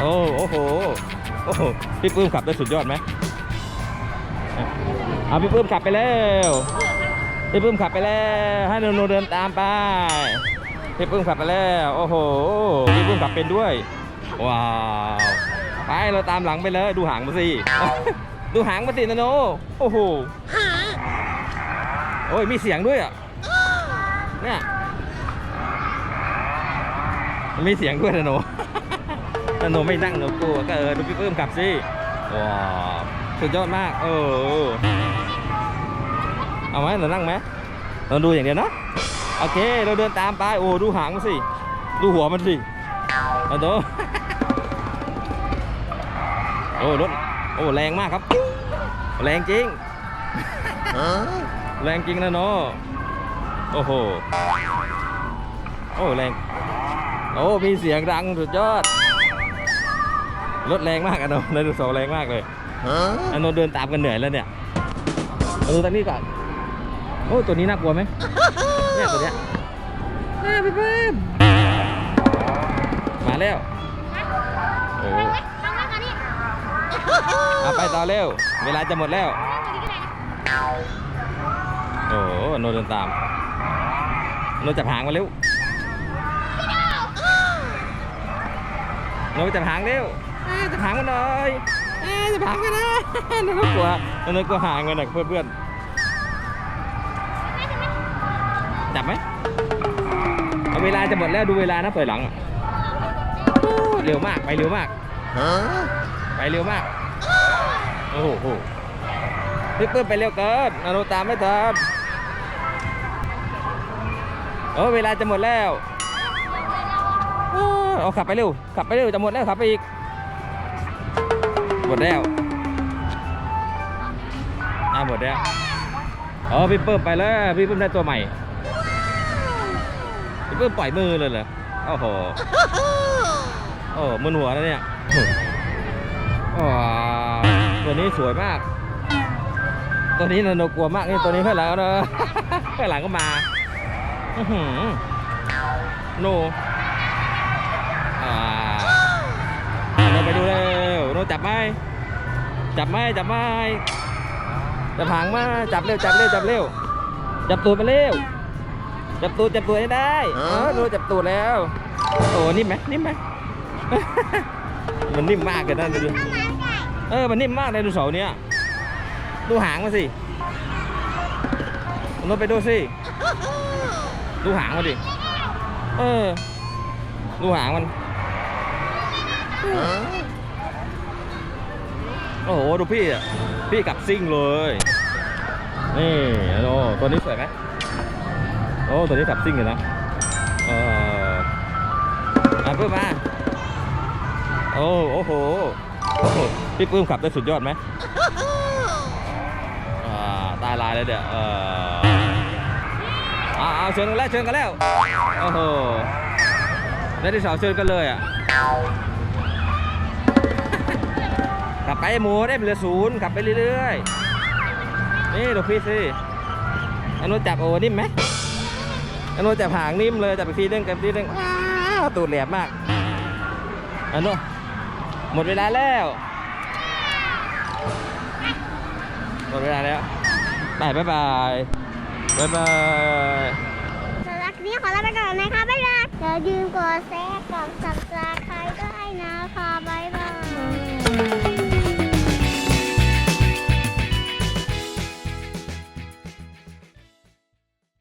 โอ้โอ้โหโอ้โหพี่ปื้มขับได้สุดยอดไหมเอาพี่ปื้มขับไปแล้วพี่ปื้มขับไปแล้วให้โนโนเดินตามไปพี่ปื้มขับไปแล้วโอ้โหพี่ปื้มขับเป็นด้วยว้าวไปเราตามหลังไปเลยดูหางมาสิดูหางมาสินะโนโอ้โหโอ้ยมีเสียงด้วยอะเนี่ยมีเสียงด้วยนะโน ถ้าโนไม่นั่งโนกลัวก็เออดูพี่เพิ่มขับสิว้าวสุดยอดมากเออเอาไหมเรานั่งไหมเราดูอย่างเดียวนะโอเคเราเดินตามไปโอ้ดูหางมันสิดูหัวมันสิเอาดูโอ้รถโอ้แรงมากครับ แรงจริงแรงจริงนะโนโอ้โหโอ้แรงโอ้มีเสียงดังสุดยอด รถแรงมากอะโนไดโนเสาร์แรงมากเลยอะโนเดินตามกันเหนื่อยแล้วเนี่ยมาดูตรงนี้ก่อนโอ้ตัวนี้น่ากลัวไหมเนี่ยตัวเนี้ยน่าพี่เพิ่มมาแล้วโอ้นั่งไหมนั่งไหมคะนี่เอาไปต่อเร็ว เวลาจะหมดแล้วโอ้โหโนเดินตามโนจับหางมาเร็วโนจับหางเร็วเอ้ย จับหางมันหน่อยเอ้ยจับหางกันนะโนกลัวโนกลัวหางมันนะเพื่อนเพื่อนๆจับไหมเอาเวลาจะหมดแล้วดูเวลานะเปิดหลังอะโอ้เร็วมากไปเร็วมากไปเร็วมากโอ้โหพี่ปื้มไปเร็วเกินอนุตามไม่ทันเออเวลาจะหมดแล้วโอ้ยเอาขับไปเร็วขับไปเร็วจะหมดแล้วขับไปอีก หมดแล้วอ่าหมดแล้วเออพี่เปื้มไปแล้วพี่เปื้มได้ตัวใหม่พี่เปื้มปล่อยมือเลยเหรอโอ้โหโอ้มึนหัวแล้วเนี่ยว้าวตัวนี้สวยมาก ตัวนี้นาโนกลัวมากนี่ตัวนี้ข้างหลังนะข้างหลังก็มาอื้อหือโนอ่ จับไหมจับไหมจับไหมจับหางมาจับเร็วจับเร็วจับเร็วจับตูดมาเร็วจับตูดจับตูดให้ได้เออโนจับตูดแล้วโอ้นิ่มไหมนิ่มไหมมันนิ่มมากเลยนะดูดิเออมันนิ่มมากเลยดูเสาร์เนี้ยดูหางมันสิมันไปดูสิดูหางมันดิเออดูหางมัน โอ้โหดูพี่อะพี่กลับซิ่งเลย นี่โอ้ตัวนี้สวยไหมโอ้ตัวนี้กลับซิ่งเลยนะเออมาเพิ่มมาโอ้โอ้โหพี่ปื้มขับได้สุดยอดไหมอ่าตายลายเลยเดี๋ยวเออเอาเอาเชิญกันแล้วเชิญกันแล้ว โอ้โหได้ที่สองเชิญกันเลยอะ หมูได้เหลือศูนย์กลับไปเรื่อยๆ นี่ดูพี่สิอนุจับโอ้นิ่มไหมอนุจับหางนิ่มเลยจับอีกทีนึงจับอีกทีนึงว้าวตูดแหลมมากอนุหมดเวลาแล้ว หมดเวลาแล้วบายบายบายบายบายสำหรับนี้ขอลาไปก่อนนะคะบ๊ายบายอย่าลืมกดแชร์กดซับ